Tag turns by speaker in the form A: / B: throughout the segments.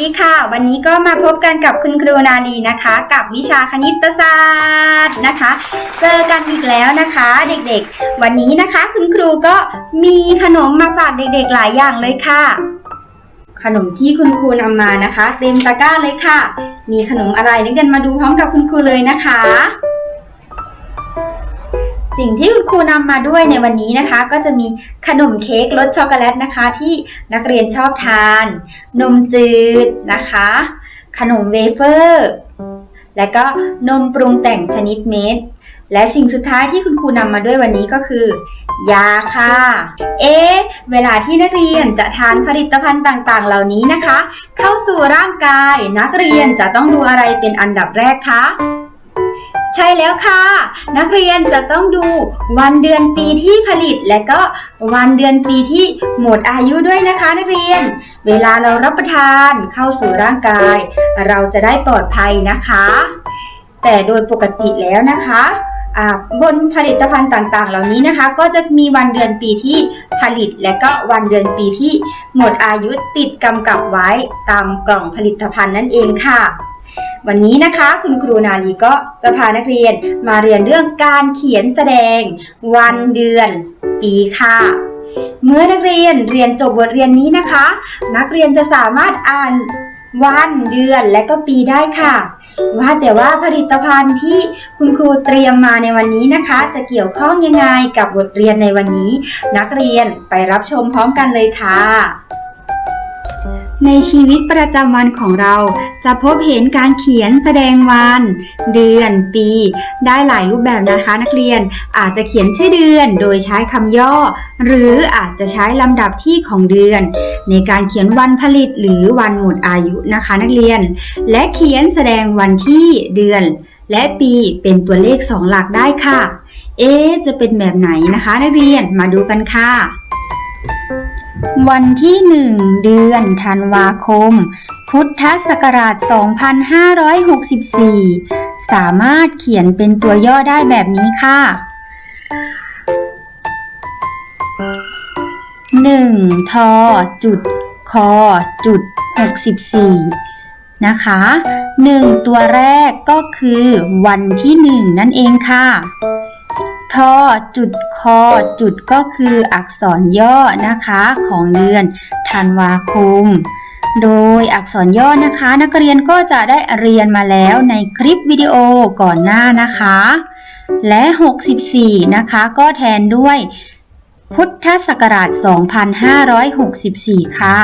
A: วัสดีค่ะ วันนี้ก็มาพบกันกับคุณครูนาลีนะคะ กับวิชาคณิตศาสตร์นะคะ เจอกันอีกแล้วนะคะเด็กๆ วันนี้นะคะคุณครูก็มีขนมมาฝากเด็กๆหลายอย่างเลยค่ะ ขนมที่คุณครูนำมานะคะ เต็มตะกร้าเลยค่ะ มีขนมอะไรนักเรียนมาดูพร้อมกับคุณครูเลยนะคะ สิ่งที่คุณครูนำมาด้วยในวันนี้นะคะ ก็จะมีขนมเค้กรสช็อกโกแลตนะคะ ที่นักเรียนชอบทาน นมจืดนะคะ ขนมเวเฟอร์ และก็นมปรุงแต่งชนิดเม็ดและสิ่งสุดท้ายที่คุณครูนำมาด้วยวันนี้ก็คือยาค่ะ เอ๊เวลาที่นักเรียนจะทานผลิตภัณฑ์ต่างๆ เหล่านี้นะคะ เข้าสู่ร่างกายนักเรียนจะต้องดูอะไรเป็นอันดับแรกคะ ใช่แล้วค่ะ นักเรียนจะต้องดูวันเดือนปีที่ผลิต และก็วันเดือนปีที่หมดอายุด้วยนะคะ นักเรียน เวลาเรารับประทานเข้าสู่ร่างกาย เราจะได้ปลอดภัยนะคะ แต่โดยปกติแล้วนะคะบนผลิตภัณฑ์ต่างๆ เหล่านี้นะคะ ก็จะมีวันเดือนปีที่ผลิต และก็วันเดือนปีที่หมดอายุติดกำกับไว้ตามกล่องผลิตภัณฑ์นั่นเองค่ะ วันนี้นะคะคุณครูนาลีก็จะพานักเรียนมาเรียนเรื่องการเขียนแสดง วันเดือน ปีค่ะ เมื่อนักเรียนเรียนจบบทเรียนนี้นะคะ นักเรียนจะสามารถอ่านวันเดือนและก็ปีได้ค่ะ ว่าแต่ว่าผลิตภัณฑ์ที่คุณครูเตรียมมาในวันนี้นะคะ จะเกี่ยวข้องยังไงกับบทเรียนในวันนี้ นักเรียนไปรับชมพร้อมกันเลยค่ะ ในชีวิตประจำวันของเราจะพบเห็นการเขียนแสดงวัน เดือน ปี ได้หลายรูปแบบนะคะนักเรียนอาจจะเขียนชื่อเดือนโดยใช้คำย่อ หรืออาจจะใช้ลำดับที่ของเดือน ในการเขียนวันผลิตหรือวันหมดอายุนะคะนักเรียน และเขียนแสดงวันที่เดือน และปีเป็นตัวเลขสองหลักได้ค่ะ เอ๊จะเป็นแบบไหนนะคะนักเรียนมาดูกันค่ะ วันที่1เดือนธันวาคม พุทธศักราช 2564 สามารถเขียนเป็นตัวย่อได้แบบนี้ค่ะ 1 ทอจุดคอจุด64 นะคะ 1 ตัวแรกก็คือวันที่ 1 นั่นเองค่ะ ทอจุดคอจุดก็คืออักษรย่อนะคะของเดือนธันวาคม โดยอักษรย่อนะคะ นักเรียนก็จะได้เรียนมาแล้วในคลิปวิดีโอก่อนหน้านะคะ และ 64 นะคะก็แทนด้วยพุทธศักราช 2564 ค่ะ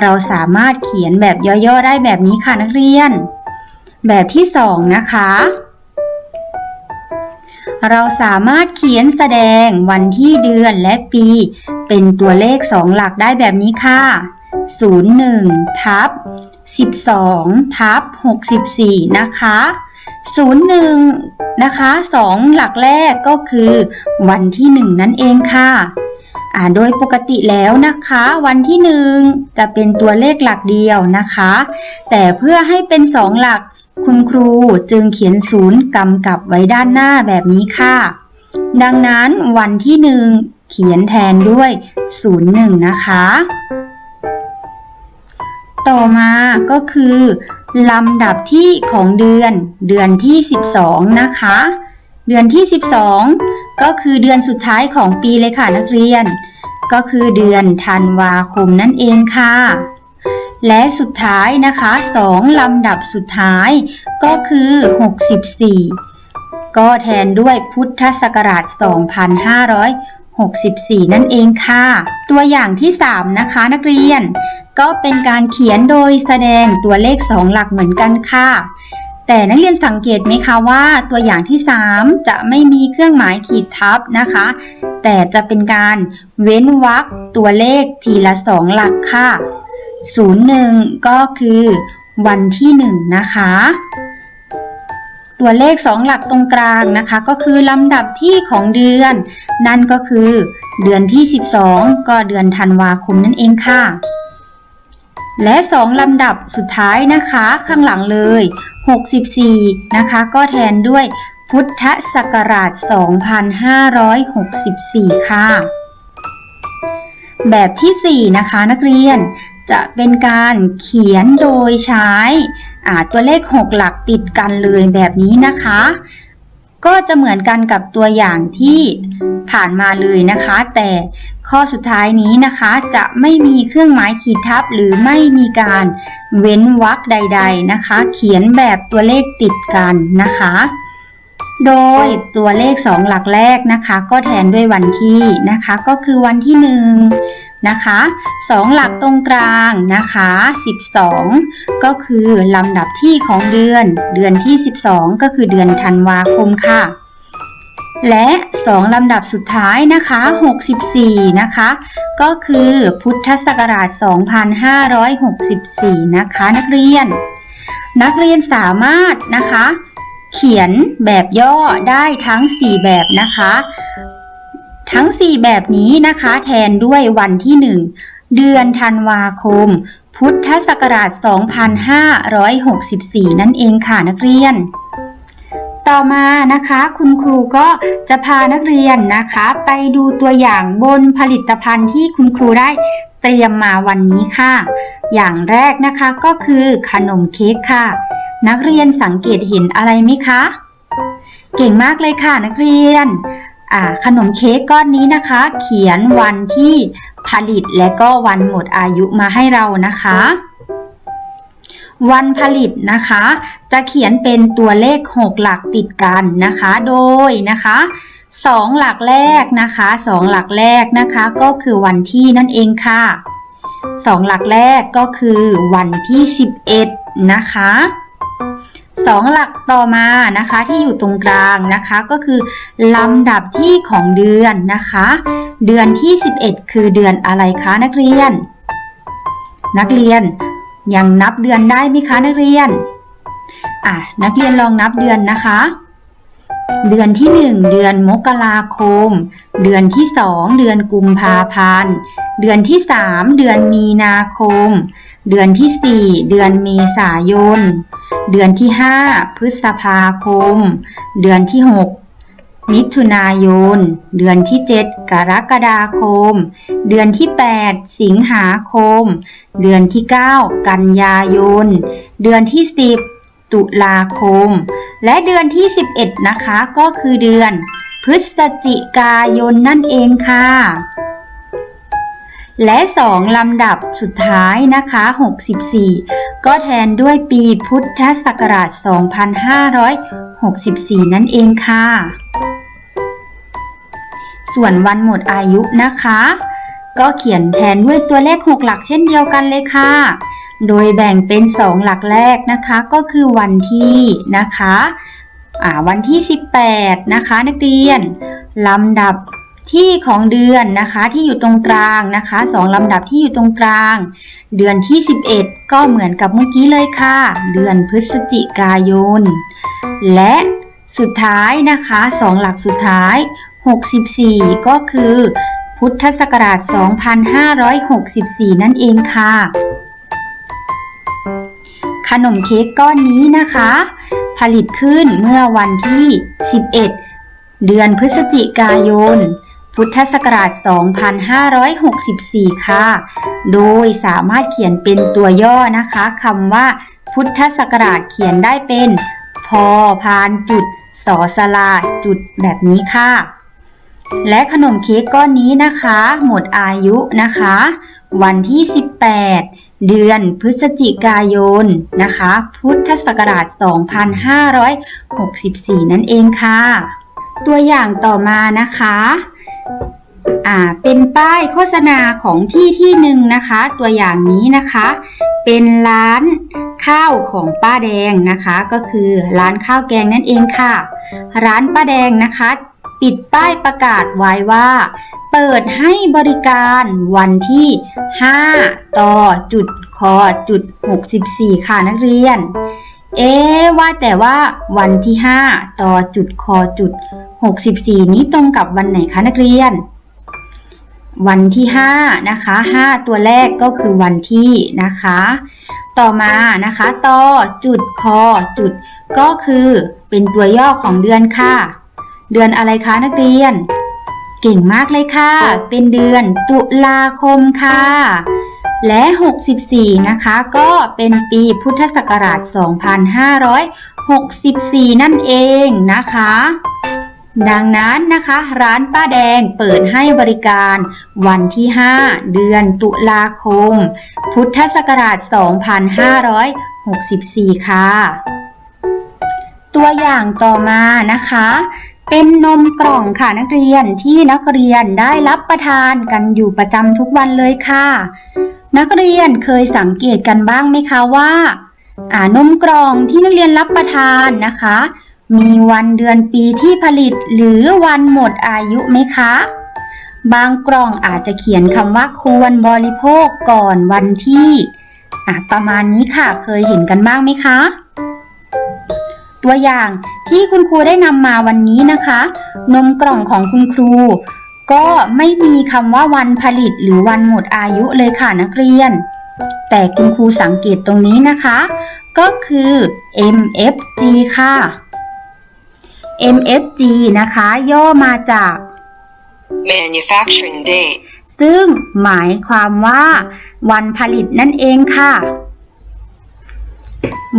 A: เราสามารถเขียนแบบย่อๆ ได้แบบนี้ค่ะนักเรียน แบบที่ 2 นะคะ เราสามารถเขียนแสดงวันที่เดือนและปี เป็นตัวเลข2หลักได้แบบนี้ค่ะ 01ทับ12ทับ64 นะคะ 01 นะคะ2หลักแรกก็คือวันที่ 1 นั่นเองค่ะโดยปกติแล้วนะคะ วันที่ 1 จะเป็นตัวเลขหลักเดียวนะคะ แต่เพื่อให้เป็น 2 หลัก คุณครูจึงเขียนศูนย์กำกับไว้ด้านหน้าแบบนี้ค่ะ ดังนั้นวันที่หนึ่งเขียนแทนด้วยศูนย์หนึ่งนะคะ ต่อมาก็คือลำดับที่ของเดือนเดือนที่ 12 นะคะ เดือนที่ 12 ก็คือเดือนสุดท้ายของปีเลยค่ะนักเรียน ก็คือเดือนธันวาคมนั่นเองค่ะ และสุดท้ายนะคะ2ลำดับสุดท้ายก็คือ 64 ก็แทนด้วยพุทธศักราช 2564 นั่นเองค่ะ ตัวอย่างที่ 3 นะคะนักเรียน ก็เป็นการเขียนโดยแสดงตัวเลข 2 หลักเหมือนกันค่ะ แต่นักเรียนสังเกตไหมคะว่าตัวอย่างที่ 3 จะไม่มีเครื่องหมายขีดทับนะคะ แต่จะเป็นการเว้นวรรคตัวเลขทีละ 2 หลักค่ะ 01 ก็คือวันที่ 1 นะคะ ตัวเลข 2 หลักตรงกลางนะคะ ก็คือลำดับที่ของเดือน นั่นก็คือเดือนที่ 12 ก็เดือนธันวาคมนั่นเองค่ะ และ 2 ลำดับสุดท้ายนะคะข้างหลังเลย 64 นะคะ ก็แทนด้วยพุทธศักราช 2564 ค่ะ แบบที่ 4 นะคะนักเรียน จะเป็นการเขียนโดยใช้ตัวเลข 6 หลักติดกันเลยแบบนี้นะคะ ก็จะเหมือนกันกับตัวอย่างที่ผ่านมาเลยนะคะ แต่ข้อสุดท้ายนี้นะคะจะไม่มีเครื่องหมายขีดทับหรือไม่มีการเว้นวรรคใด ๆนะคะ เขียนแบบตัวเลขติดกันนะคะ โดยตัวเลข 2 หลักแรกนะคะ ก็แทนด้วยวันที่นะคะ ก็คือวันที่ 1 นะคะ2หลักตรงกลางนะคะ 12 ก็คือลำดับที่ของเดือน เดือนที่ 12 ก็คือเดือนธันวาคมค่ะ และ 2 ลำดับสุดท้ายนะคะ 64 นะคะ ก็คือพุทธศักราช 2564 นะคะนักเรียน นักเรียนสามารถนะคะ เขียนแบบย่อได้ทั้ง 4 แบบนะคะ ทั้ง 4 แบบนี้นะคะแทนด้วยวันที่ 1 เดือนธันวาคม พุทธศักราช 2564 นั่นเองค่ะนักเรียน ต่อมานะคะ คุณครูก็จะพานักเรียนนะคะ ไปดูตัวอย่างบนผลิตภัณฑ์ที่คุณครูได้เตรียมมาวันนี้ค่ะ อย่างแรกนะคะก็คือขนมเค้กค่ะ นักเรียนสังเกตเห็นอะไรไหมคะ เก่งมากเลยค่ะนักเรียน ขนมเค้กก้อนนี้นะคะ เขียนวันที่ผลิตและก็วันหมดอายุมาให้เรานะคะ วันผลิตนะคะ จะเขียนเป็นตัวเลข 6 หลักติดกันนะคะ โดยนะคะ2หลักแรกนะคะ2หลักแรกนะคะ ก็คือวันที่นั่นเองค่ะ2หลักแรกก็คือวันที่ 11 นะคะ สองหลักต่อมานะคะที่อยู่ตรงกลางนะคะก็คือลำดับที่ของเดือนนะคะ เดือนที่ 11 คือเดือนอะไรคะนักเรียน นักเรียนยังนับเดือนได้ไหมคะนักเรียนอะนักเรียนลองนับเดือนนะคะ เดือนที่ 1 เดือนมกราคม เดือนที่ 2 เดือนกุมภาพันธ์ เดือนที่ 3 เดือนมีนาคม เดือนที่ 4 เดือนเมษายน เดือนที่ 5 พฤษภาคม เดือนที่ 6 มิถุนายน เดือนที่ 7 กรกฎาคม เดือนที่ 8 สิงหาคม เดือนที่ 9 กันยายน เดือนที่ 10 ตุลาคม และเดือนที่ 11 นะคะก็คือเดือนพฤศจิกายนนั่นเองค่ะ และ 2 ลำดับสุดท้ายนะคะ 64 ก็แทนด้วยปีพุทธศักราช 2564 นั่นเองค่ะ ส่วนวันหมดอายุนะคะ ก็เขียนแทนด้วยตัวเลข 6 หลักเช่นเดียวกันเลยค่ะ โดยแบ่งเป็น 2 หลักแรกนะคะก็คือวันที่นะคะอ่าวันที่ 18 นะคะ นักเรียนลำดับ ที่ของเดือนนะคะที่อยู่ตรงกลางนะคะสองลำดับที่อยู่ตรงกลาง เดือนที่ 11 ก็เหมือนกับเมื่อกี้เลยค่ะ เดือนพฤศจิกายน และสุดท้ายนะคะสองหลักสุดท้าย 64 ก็คือ พุทธศักราช 2564 นั่นเองค่ะ ขนมเค้กก้อนนี้นะคะ ผลิตขึ้นเมื่อวันที่ 11เดือนพฤศจิกายน พุทธศักราช 2564 ค่ะ โดยสามารถเขียนเป็นตัวย่อนะคะคำว่า พุทธศักราชเขียนได้เป็น พอพานจุดสอสลาจุดแบบนี้ค่ะ และขนมเค้กก้อนนี้นะคะ หมดอายุนะคะ วันที่ 18เดือนพฤศจิกายนนะคะ พุทธศักราช 2564 นั่นเองค่ะ ตัวอย่างต่อมานะคะอ่าเป็นป้ายโฆษณาของที่ที่หนึ่งนะคะ ตัวอย่างนี้นะคะ เป็นร้านข้าวของป้าแดงนะคะ ก็คือร้านข้าวแกงนั่นเองค่ะ ร้านป้าแดงนะคะ ปิดป้ายประกาศไว้ว่า เปิดให้บริการวันที่ 5 ต่อจุดคอจุด64 ค่ะนักเรียน เอ๊ว่าแต่ว่าวันที่ 5 ต่อจุดคอจุด 64 นี้ตรงกับวันไหนคะนักเรียน วันที่ 5 นะคะ 5 ตัวแรกก็คือวันที่นะคะ ต่อมานะคะต่อจุดคอจุด ก็คือเป็นตัวย่อของเดือนค่ะ เดือนอะไรคะนักเรียน เก่งมากเลยค่ะ เป็นเดือนตุลาคมค่ะและ 64 นะคะ ก็เป็นปีพุทธศักราช 2564 นั่นเองนะคะ ดังนั้นนะคะ ร้านป้าแดงเปิดให้บริการวันที่ 5 เดือนตุลาคม พุทธศักราช 2564 ค่ะ ตัวอย่างต่อมานะคะ เป็นนมกล่องค่ะนักเรียนที่นักเรียนได้รับประทานกันอยู่ประจำทุกวันเลยค่ะ นักเรียนเคยสังเกตกันบ้างไหมคะว่า อ่านมกล่องที่นักเรียนรับประทานนะคะ มีวันเดือนปีที่ผลิตหรือวันหมดอายุไหมคะ บางกล่องอาจจะเขียนคำว่าควรบริโภคก่อนวันที่อะประมาณนี้ค่ะเคยเห็นกันบ้างไหมคะ ตัวอย่างที่คุณครูได้นำมาวันนี้นะคะ นมกล่องของคุณครู ก็ไม่มีคำว่าวันผลิตหรือวันหมดอายุเลยค่ะนักเรียน แต่คุณครูสังเกตตรงนี้นะคะ ก็คือ MFG ค่ะ MFG นะคะ ย่อมาจาก
B: manufacturing date,
A: ซึ่งหมายความว่า วันผลิตนั่นเองค่ะ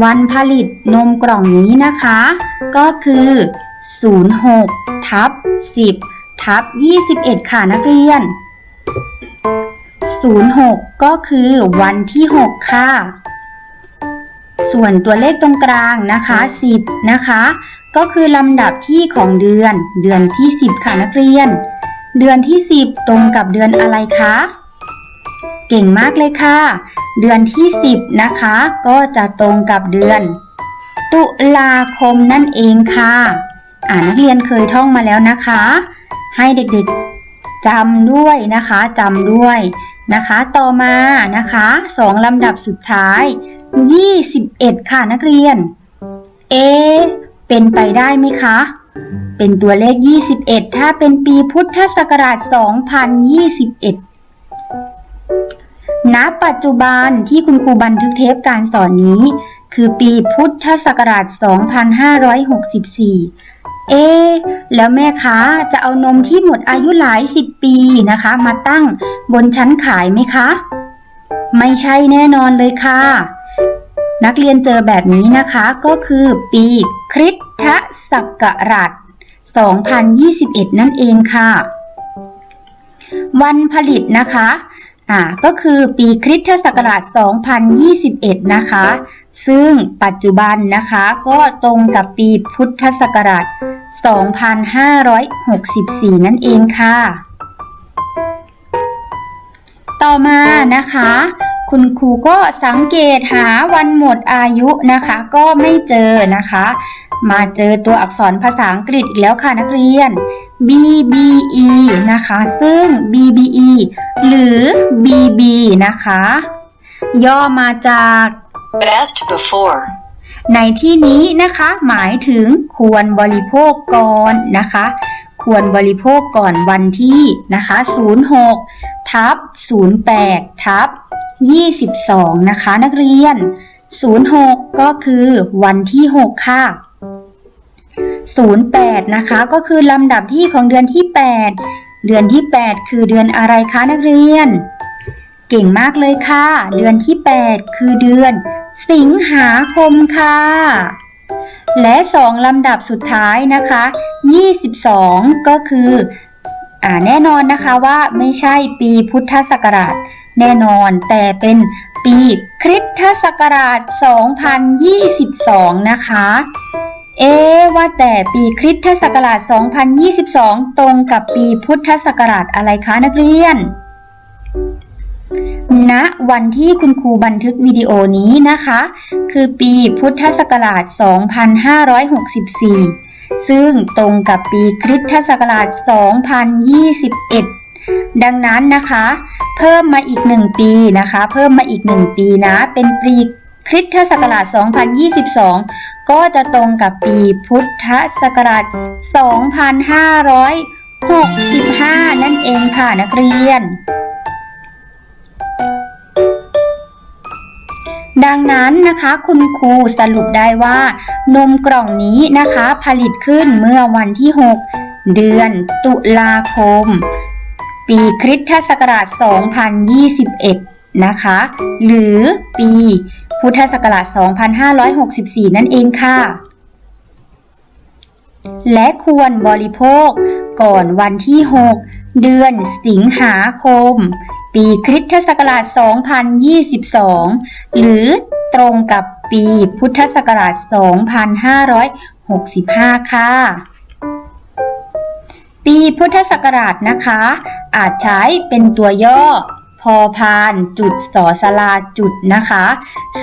A: วันผลิตนมกล่องนี้นะคะ ก็คือ 06ทับ10ทับ21 ค่ะนักเรียน 06 ก็คือวันที่ 6 ค่ะ ส่วนตัวเลขตรงกลางนะคะ 10 นะคะ ก็คือลำดับที่ของเดือน เดือนที่ 10 ค่ะนักเรียน เดือนที่ 10 ตรงกับเดือนอะไรคะ เก่งมากเลยค่ะ เดือนที่ 10 นะคะ ก็จะตรงกับเดือน ตุลาคมนั่นเองค่ะ อ่านักเรียนเคยท่องมาแล้วนะคะ ให้เด็กๆจำด้วยนะคะจำด้วยนะคะ ต่อมานะคะสองลำดับสุดท้าย 21 ค่ะนักเรียน เอ เป็นไปได้ไหมคะ เป็นตัวเลข 21 ถ้าเป็นปีพุทธศักราช 2021 ณ ปัจจุบันที่คุณครูบันทึกเทปการสอนนี้ คือปีพุทธศักราช 2564 เอะแล้วแม่ค้าจะเอานมที่หมดอายุหลายสิบปีนะคะ มาตั้งบนชั้นขายไหมคะ ไม่ใช่แน่นอนเลยค่ะ นักเรียนเจอแบบนี้นะคะก็คือปีคริสตศักราช2021 นั่นเองค่ะ วันผลิตนะคะอ่าก็คือปีคริสตศักราช 2021 นะคะ ซึ่งปัจจุบันนะคะก็ตรงกับปีพุทธศักราช 2564 นั่นเองค่ะ ต่อมานะคะ คุณครูก็สังเกตหาวันหมดอายุนะคะ ก็ไม่เจอนะคะ มาเจอตัวอักษรภาษาอังกฤษอีกแล้วค่ะนักเรียน BBE นะคะ ซึ่ง BBE หรือ BB นะคะ ย่อมาจาก
B: best before,
A: ในที่นี้นะคะ หมายถึงควรบริโภคก่อนนะคะ ควรบริโภคก่อนวันที่นะคะ 06ทับ08ทับ 22 นะคะ นักเรียน 06 ก็คือวันที่ 6 ค่ะ 08 นะคะ ก็คือลำดับที่ของเดือนที่ 8 เดือนที่ 8 คือเดือนอะไรคะนักเรียน เก่งมากเลยค่ะ เดือนที่ 8 คือเดือน สิงหาคมค่ะ และสองลำดับสุดท้ายนะคะ 22 ก็คืออ่าแน่นอนนะคะว่าไม่ใช่ปีพุทธศักราช แน่นอนแต่เป็นปีคริสตศักราช 2022 นะคะ เอ๊ว่าแต่ปีคริสตศักราช 2022 ตรงกับปีพุทธศักราชอะไรคะนักเรียนณวันที่คุณครูบันทึกวิดีโอนี้นะคะ คือปีพุทธศักราช 2564 ซึ่งตรงกับปีคริสตศักราช 2021 ดังนั้นนะคะ เพิ่มมาอีก 1 ปีนะคะ เพิ่มมาอีก 1 ปีนะ เป็นปีคริสตศักราช 2022 ก็จะตรงกับปีพุทธศักราช 2565 นั่นเองค่ะนักเรียน ดังนั้นนะคะคุณครูสรุปได้ว่านมกล่องนี้นะคะผลิตขึ้นเมื่อวันที่ 6 เดือนตุลาคม ปีคริสตศักราช 2021 นะคะ หรือปีพุทธศักราช 2564 นั่นเองค่ะ และควรบริโภคก่อนวันที่ 6 เดือนสิงหาคม ปีคริสตศักราช 2022 หรือตรงกับปีพุทธศักราช 2565 ค่ะ ปีพุทธศักราชนะคะ อาจใช้เป็นตัวย่อ พอพานจุดสอสลาจุดนะคะ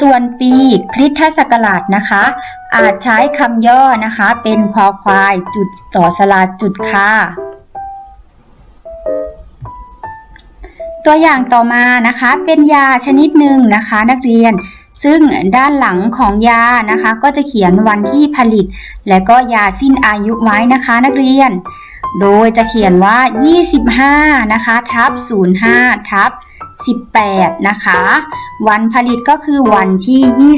A: ส่วนปีคริสตศักราชนะคะ อาจใช้คำย่อนะคะ เป็นคอควายจุดสอสลาจุดค่ะตัวอย่างต่อมานะคะเป็นยาชนิดหนึ่งนะคะ นักเรียน ซึ่งด้านหลังของยานะคะ ก็จะเขียนวันที่ผลิต และก็ยาสิ้นอายุไว้นะคะนักเรียน โดยจะเขียนว่า 25 นะคะ ทับ 05 ทับ 18 นะคะ วันผลิตก็คือวันที่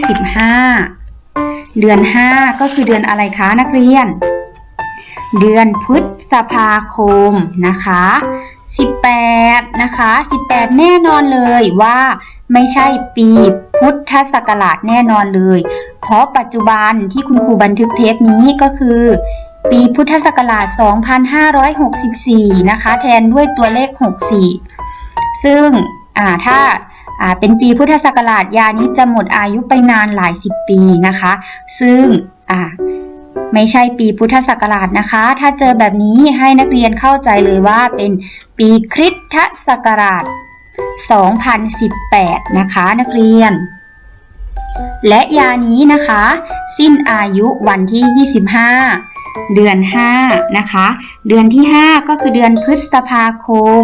A: 25 เดือน 5 ก็คือเดือนอะไรคะนักเรียน เดือนพฤษภาคมนะคะ18 นะคะ 18 แน่นอนเลยว่าไม่ใช่ปี พุทธศักราชแน่นอนเลย เพราะปัจจุบันที่คุณครูบันทึกเทปนี้ก็คือ ปีพุทธศักราช 2564 นะคะ แทนด้วยตัวเลข 64 ซึ่งถ้าเป็นปีพุทธศักราชยานี้จะหมดอายุไปนานหลายสิบปีนะคะ ซึ่งไม่ใช่ปีพุทธศักราชนะคะ ถ้าเจอแบบนี้ให้นักเรียนเข้าใจเลยว่าเป็นปีคริสตศักราช 2018 นะคะนักเรียน และยานี้นะคะ สิ้นอายุวันที่ 25 เดือน 5 นะคะ เดือนที่ 5 ก็คือเดือนพฤษภาคม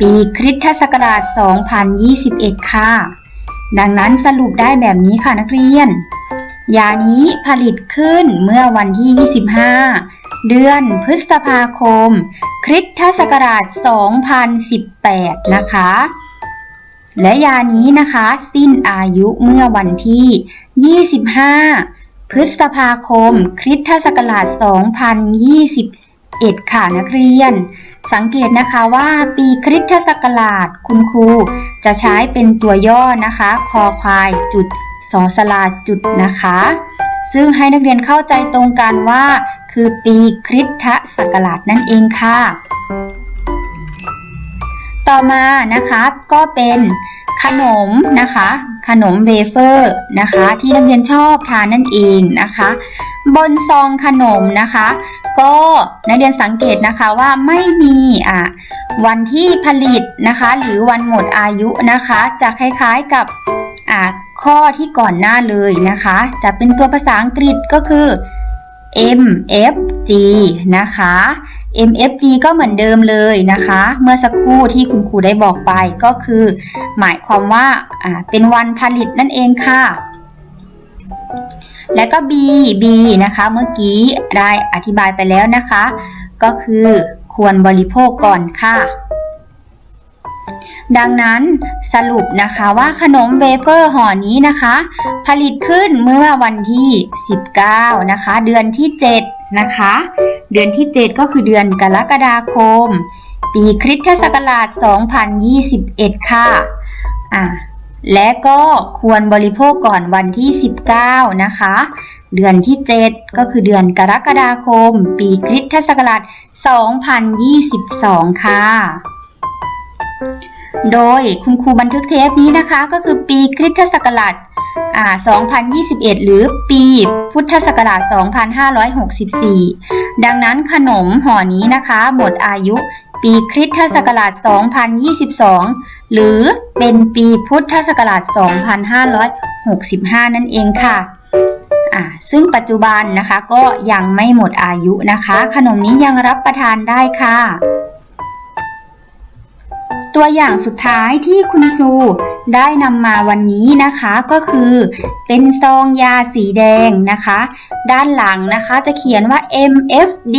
A: ปีคริสตศักราช 2021 ค่ะ ดังนั้นสรุปได้แบบนี้ค่ะนักเรียน ยานี้ผลิตขึ้นเมื่อวันที่ 25เดือนพฤษภาคม คริสตศักราช 2018 นะคะ และยานี้นะคะสิ้นอายุเมื่อวันที่ 25 พฤษภาคม คริสตศักราช 2021 ค่ะนักเรียน สังเกตนะคะว่าปีคริสตศักราชคุณครู จะใช้เป็นตัวย่อนะคะ คอควายจุดสอสลาจุดนะคะ ซึ่งให้นักเรียนเข้าใจตรงกันว่า คือปีคริสตศักราชนั่นเองค่ะ ต่อมานะคะก็เป็นขนมนะคะ ขนมเวเฟอร์นะคะ ที่นักเรียนชอบทานนั่นเองนะคะ บนซองขนมนะคะ ก็นักเรียนสังเกตนะคะว่าไม่มีอะวันที่ผลิตนะคะ หรือวันหมดอายุนะคะ จะคล้ายๆกับอะข้อที่ก่อนหน้าเลยนะคะ จะเป็นตัวภาษาอังกฤษก็คือ MFG นะคะ MFG ก็เหมือนเดิมเลยนะคะ เมื่อสักครู่ที่คุณครูได้บอกไปก็คือ หมายความว่าเป็นวันผลิตนั่นเองค่ะ และก็ B B นะคะเมื่อกี้ได้อธิบายไปแล้วนะคะ ก็คือควรบริโภคก่อนค่ะ ดังนั้นสรุปนะคะว่าขนมเวเฟอร์ห่อนี้นะคะ ผลิตขึ้นเมื่อวันที่ 19 นะคะ เดือนที่ 7 นะคะ เดือนที่ 7 ก็คือเดือนกรกฎาคม ปีคริสตศักราช 2021 ค่ะอ่าและก็ควรบริโภคก่อนวันที่ 19 นะคะ เดือนที่ 7 ก็คือเดือนกรกฎาคม ปีคริสตศักราช 2022 ค่ะ โดยคุณครูบันทึกเทปนี้นะคะ ก็คือปีคริสตศักราช2021 หรือปีพุทธศักราช 2564 ดังนั้นขนมห่อนี้นะคะ หมดอายุปีคริสตศักราช 2022 หรือเป็นปีพุทธศักราช 2565 นั่นเองค่ะซึ่งปัจจุบันนะคะก็ยังไม่หมดอายุนะคะ ขนมนี้ยังรับประทานได้ค่ะ ตัวอย่างสุดท้ายที่คุณครูได้นำมาวันนี้นะคะก็คือ เป็นซองยาสีแดงนะคะ ด้านหลังนะคะจะเขียนว่า MFD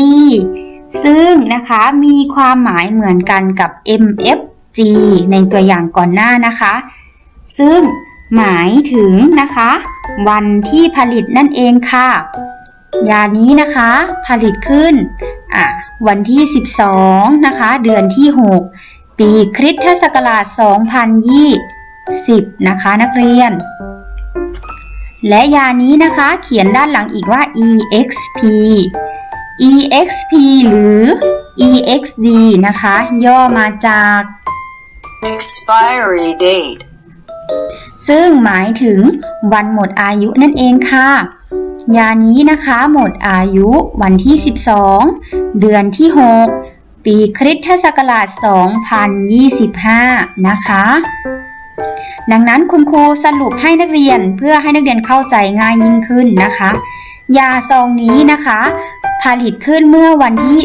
A: ซึ่งนะคะมีความหมายเหมือนกันกับ MFG ในตัวอย่างก่อนหน้านะคะ ซึ่งหมายถึงนะคะ วันที่ผลิตนั่นเองค่ะ ยานี้นะคะผลิตขึ้นวันที่ 12 นะคะ เดือนที่ 6 ปีคริสตศักราช10นะคะนักเรียน และยานี้นะคะเขียนด้านหลังอีกว่า exp exp หรือ exd นะคะ ย่อมาจาก
B: expiry date,
A: ซึ่งหมายถึงวันหมดอายุนั่นเองค่ะ ยานี้นะคะหมดอายุวันที่ 12 เดือนที่ 6 ปีคริสตศักราช 2025 นะคะ ดังนั้นคุณครูสรุปให้นักเรียนเพื่อให้นักเรียนเข้าใจง่ายยิ่งขึ้นนะคะ ยาซองนี้นะคะ ผลิตขึ้นเมื่อวันที่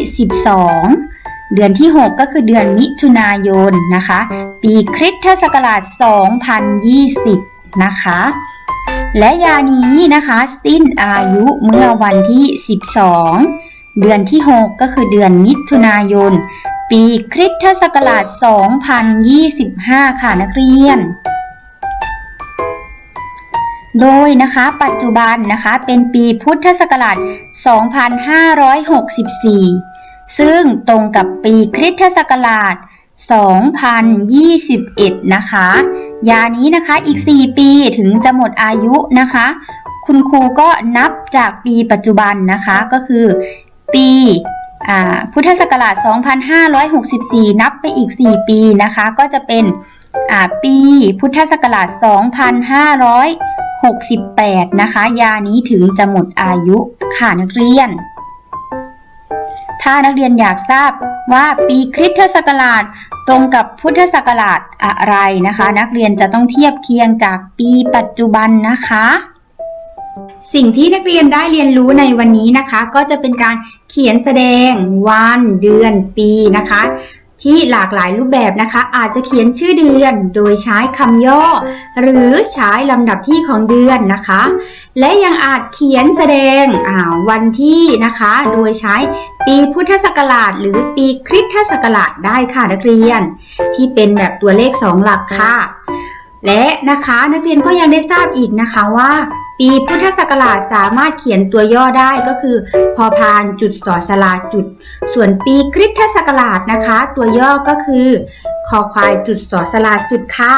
A: 12เดือนที่ 6 ก็คือเดือนมิถุนายนนะคะ ปีคริสตศักราช 2020 นะคะ และยานี้นะคะ สิ้นอายุเมื่อวันที่ 12 เดือนที่ 6 ก็คือเดือนมิถุนายน ปีคริสตศักราช 2025 ค่ะนักเรียน โดยนะคะปัจจุบันนะคะเป็นปีพุทธศักราช 2564 ซึ่งตรงกับปีคริสตศักราช 2021 นะคะ ยานี้นะคะอีก 4 ปีถึงจะหมดอายุนะคะคุณครูก็นับจากปีปัจจุบันนะคะก็คือ ปีพุทธศักราช 2564 นับไปอีก 4 ปีนะคะ ก็จะเป็นปีพุทธศักราช 2568 นะคะ ยานี้ถึงจะหมดอายุค่ะนักเรียน ถ้านักเรียนอยากทราบว่าปีคริสตศักราชตรงกับพุทธศักราชอะไรนะคะ นักเรียนจะต้องเทียบเคียงจากปีปัจจุบันนะคะ สิ่งที่นักเรียนได้เรียนรู้ในวันนี้นะคะ ก็จะเป็นการเขียนแสดงวันเดือนปีนะคะ ที่หลากหลายรูปแบบนะคะ อาจจะเขียนชื่อเดือนโดยใช้คำย่อ หรือใช้ลำดับที่ของเดือนนะคะ และยังอาจเขียนแสดงวันที่นะคะ โดยใช้ปีพุทธศักราช หรือปีคริสตศักราชได้ค่ะนักเรียน ที่เป็นแบบตัวเลข2หลักค่ะและนะคะนักเรียนก็ยังได้ทราบอีกนะคะว่า ปีพุทธศักราชสามารถเขียนตัวย่อได้ก็คือ พอพานจุดสอสลาจุด ส่วนปีคริสตศักราชนะคะ ตัวย่อก็คือคอควายจุดสอสลาจุดค่ะ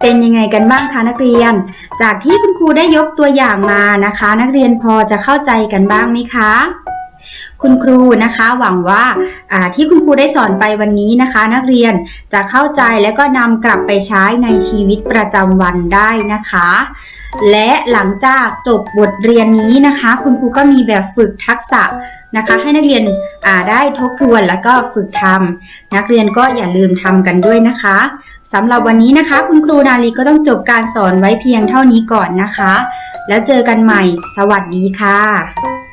A: เป็นยังไงกันบ้างคะนักเรียน จากที่คุณครูได้ยกตัวอย่างมานะคะ นักเรียนพอจะเข้าใจกันบ้างไหมคะ คุณครูนะคะหวังว่าที่คุณครูได้สอนไปวันนี้นะคะ นักเรียนจะเข้าใจและก็นำกลับไปใช้ในชีวิตประจำวันได้นะคะ และหลังจากจบบทเรียนนี้นะคะ คุณครูก็มีแบบฝึกทักษะนะคะ ให้นักเรียนได้ทบทวนแล้วก็ฝึกทำนักเรียนก็อย่าลืมทำกันด้วยนะคะสำหรับวันนี้นะคะ คุณครูนาลีก็ต้องจบการสอนไว้เพียงเท่านี้ก่อนนะคะ แล้วเจอกันใหม่ สวัสดีค่ะ